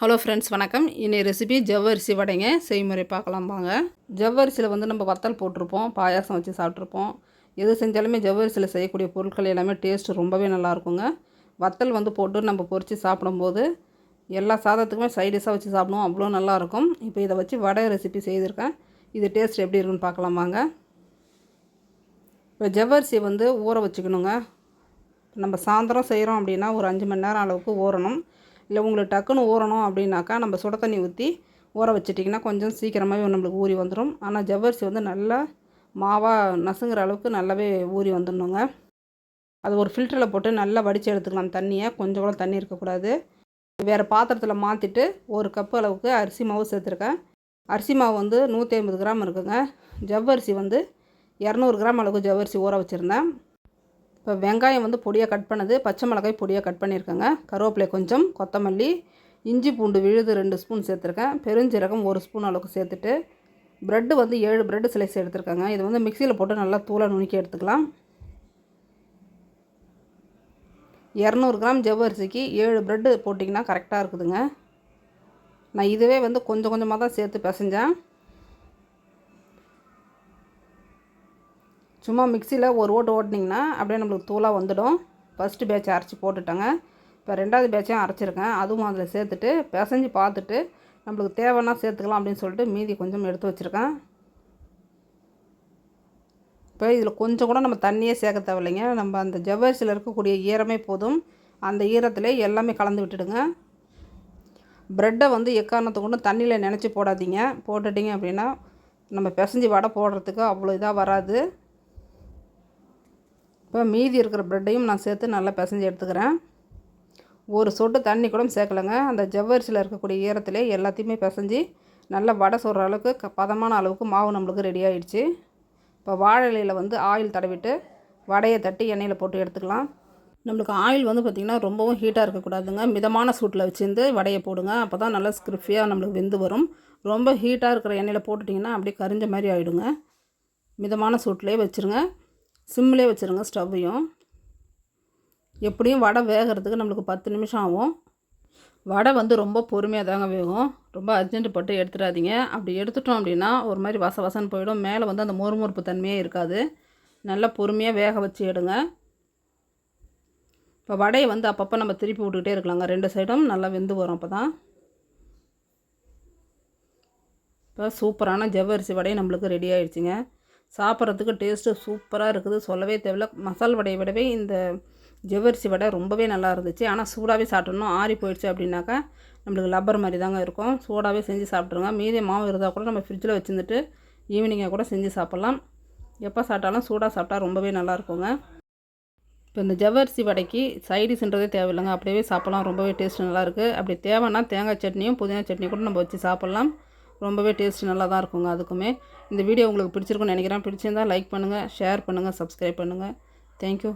Hello friends வணக்கம். இன்றைய recipe ஜவ்வரிசி வடைங்க. செய்முறை பார்க்கலாம் வாங்க. ஜவ்வரிசியில் வந்து நம்ம வத்தல் போட்டிருப்போம் பாயாசம் வச்சு சாப்பிட்ருப்போம் எது செஞ்சாலுமே ஜவ்வரிசியில் செய்யக்கூடிய பொருட்கள் எல்லாமே டேஸ்ட் ரொம்பவே நல்லா இருக்குங்க. வத்தல் வந்து போட்டு நம்ம பொரித்து சாப்பிடும்போது எல்லா சாதத்துக்குமே சைடிஷாக வச்சு சாப்பிடுவோம் அவ்வளோ நல்லாயிருக்கும் இப்போ இதை வச்சு வடை ரெசிபி செய்திருக்கேன். இது டேஸ்ட் எப்படி இருக்குன்னு பார்க்கலாம் வாங்க. இப்போ ஜவ்வரிசி வந்து ஊற வச்சுக்கணுங்க. நம்ம சாயந்தரம் செய்கிறோம் அப்படின்னா ஒரு அஞ்சு மணி நேரம் அளவுக்கு ஊறணும். இல்லை உங்களுக்கு டக்குன்னு ஊறணும் அப்படின்னாக்கா நம்ம சுட தண்ணி ஊற்றி ஊற வச்சிட்டிங்கன்னா கொஞ்சம் சீக்கிரமாகவே நம்மளுக்கு ஊறி வந்துடும். ஆனால் ஜவ்வரிசி வந்து நல்லா மாவாக நசுங்கிற அளவுக்கு நல்லாவே ஊறி வந்துடணுங்க. அது ஒரு ஃபில்டரில் போட்டு நல்லா வடித்து எடுத்துக்கலாம். தண்ணியை கொஞ்சம் கூட தண்ணி இருக்கக்கூடாது. வேறு பாத்திரத்தில் மாற்றிட்டு ஒரு கப்பு அளவுக்கு அரிசி மாவு சேர்த்துருக்கேன். அரிசி மாவு வந்து நூற்றி ஐம்பது கிராம் இருக்குங்க. ஜவ்வரிசி வந்து இரநூறு கிராம் அளவுக்கு ஜவ்வரிசி ஊற வச்சுருந்தேன். இப்போ வெங்காயம் வந்து பொடியாக கட் பண்ணது பச்சை மிளகாய் பொடியாக கட் பண்ணியிருக்கேங்க. கருவேப்பிலை கொஞ்சம் கொத்தமல்லி இஞ்சி பூண்டு விழுது ரெண்டு ஸ்பூன் சேர்த்துருக்கேன். பெருஞ்சீரகம் ஒரு ஸ்பூன் அளவுக்கு சேர்த்துட்டு ப்ரெட்டு வந்து ஏழு ப்ரெட்டு ஸ்லைஸ் எடுத்துருக்கேங்க. இது வந்து மிக்சியில் போட்டு நல்லா தூளாக நுணுக்கி எடுத்துக்கலாம். இரநூறு கிராம் ஜவ்வரிசிக்கு ஏழு ப்ரெட்டு போட்டிங்கன்னா கரெக்டாக இருக்குதுங்க. நான் இதுவே வந்து கொஞ்சம் கொஞ்சமாக தான் சேர்த்து பிசைஞ்சேன். சும்மா மிக்சியில் ஒரு ஓட்டு ஓட்டினீங்கன்னா அப்படியே நம்மளுக்கு தூளாக வந்துடும். ஃபஸ்ட்டு பேட்சை அரைச்சி போட்டுட்டேங்க. இப்போ ரெண்டாவது பேட்சையும் அரைச்சிருக்கேன். அதுவும் அதில் சேர்த்துட்டு பிசைஞ்சு பார்த்துட்டு நம்மளுக்கு தேவைன்னா சேர்த்துக்கலாம் அப்படின்னு சொல்லிட்டு மீதி கொஞ்சம் எடுத்து வச்சுருக்கேன். இப்போ இதில் கொஞ்சம் கூட நம்ம தண்ணியே சேர்க்க தேவையில்லைங்க. நம்ம அந்த ஜவ்வரிசியில் இருக்கக்கூடிய ஈரமே போதும். அந்த ஈரத்தில் எல்லாமே கலந்து விட்டுடுங்க. ப்ரெட்டை வந்து எக்காரணத்தை கொண்டு தண்ணியில் நினச்சி போடாதீங்க. போட்டுட்டிங்க அப்படின்னா நம்ம பிசைஞ்சு வடை போடுறதுக்கு அவ்வளோ இதாக வராது. இப்போ மீதி இருக்கிற ப்ரெட்டையும் நான் சேர்த்து நல்லா பிசைஞ்சு எடுத்துக்கிறேன். ஒரு சொட்டு தண்ணி கூட சேர்க்கலைங்க. அந்த ஜவ்வரிசியில் இருக்கக்கூடிய ஈரத்தில் எல்லாத்தையுமே பிசைஞ்சு நல்லா வடை சொல்கிற அளவுக்கு க பதமான அளவுக்கு மாவு நம்மளுக்கு ரெடி ஆகிடுச்சு இப்போ வாழை இலையில் வந்து ஆயில் தடவிட்டு வடையை தட்டி எண்ணெயில் போட்டு எடுத்துக்கலாம். நம்மளுக்கு ஆயில் வந்து பார்த்திங்கன்னா ரொம்பவும் ஹீட்டாக இருக்கக்கூடாதுங்க. மிதமான சூட்டில் வச்சுருந்து வடையை போடுங்க. அப்போ தான் நல்லா ஸ்கிரிஃபியாக நம்மளுக்கு வெந்து வரும். ரொம்ப ஹீட்டாக இருக்கிற எண்ணெயில் போட்டுட்டிங்கன்னா அப்படியே கரிஞ்ச மாதிரி ஆகிடுங்க மிதமான சூட்லேயே வச்சுருங்க. சிம்மிலே வச்சுருங்க ஸ்டவ்வையும். எப்படியும் வடை வேகிறதுக்கு நம்மளுக்கு பத்து நிமிஷம் ஆகும். வடை வந்து ரொம்ப பொறுமையாக தாங்க வேகும். ரொம்ப அர்ஜென்ட் பட்டு எடுத்துடாதீங்க. அப்படி எடுத்துட்டோம் அப்படின்னா ஒரு மாதிரி வச வசன்னு போயிடும். மேலே வந்து அந்த மொறுமொறுப்பு தன்மையே இருக்காது. நல்லா பொறுமையாக வேக வச்சு எடுங்க. இப்போ வடையை வந்து அப்பப்போ நம்ம திருப்பி விட்டுக்கிட்டே இருக்கலாங்க. ரெண்டு சைடும் நல்லா வெந்து வரும் அப்போ தான். இப்போ சூப்பரான ஜவ்வரிசி வடை நம்மளுக்கு ரெடி ஆகிடுச்சிங்க சாப்பிட்றதுக்கு டேஸ்ட்டு சூப்பராக இருக்குது. சொல்லவே தேவையில்ல. மசால் வடையை விடவே இந்த ஜவ்வரிசி வடை ரொம்பவே நல்லா இருந்துச்சு. ஆனால் சூடாகவே சாப்பிட்ணும் ஆறி போயிடுச்சு அப்படின்னாக்கா நம்மளுக்கு லப்பர் மாதிரி தாங்க இருக்கும். சூடாகவே செஞ்சு சாப்பிட்ருங்க மீதி மாவு இருந்தால் கூட நம்ம ஃப்ரிட்ஜில் வச்சுருந்துட்டு ஈவினிங்காக கூட செஞ்சு சாப்பிட்லாம். எப்போ சாப்பிட்டாலும் சூடாக சாப்பிட்டா ரொம்பவே நல்லா இருக்குங்க. இப்போ இந்த ஜவ்வரிசி வடைக்கு சைடிஷ்ன்றதே தேவையில்லைங்க. அப்படியே சாப்பிட்லாம். ரொம்பவே டேஸ்ட் நல்லாயிருக்கு அப்படி தேவைன்னா தேங்காய் சட்னியும் புதினா சட்னி கூட நம்ம வச்சு சாப்பிட்லாம். ரொம்பவே டேஸ்ட் நல்லா தான் இருக்குங்க அதுக்குமே. இந்த வீடியோ உங்களுக்கு பிடிச்சிருக்குன்னு நினைக்கிறேன். பிடிச்சிருந்தால் லைக் பண்ணுங்கள் ஷேர் பண்ணுங்கள் சப்ஸ்கிரைப் பண்ணுங்கள் தேங்க்யூ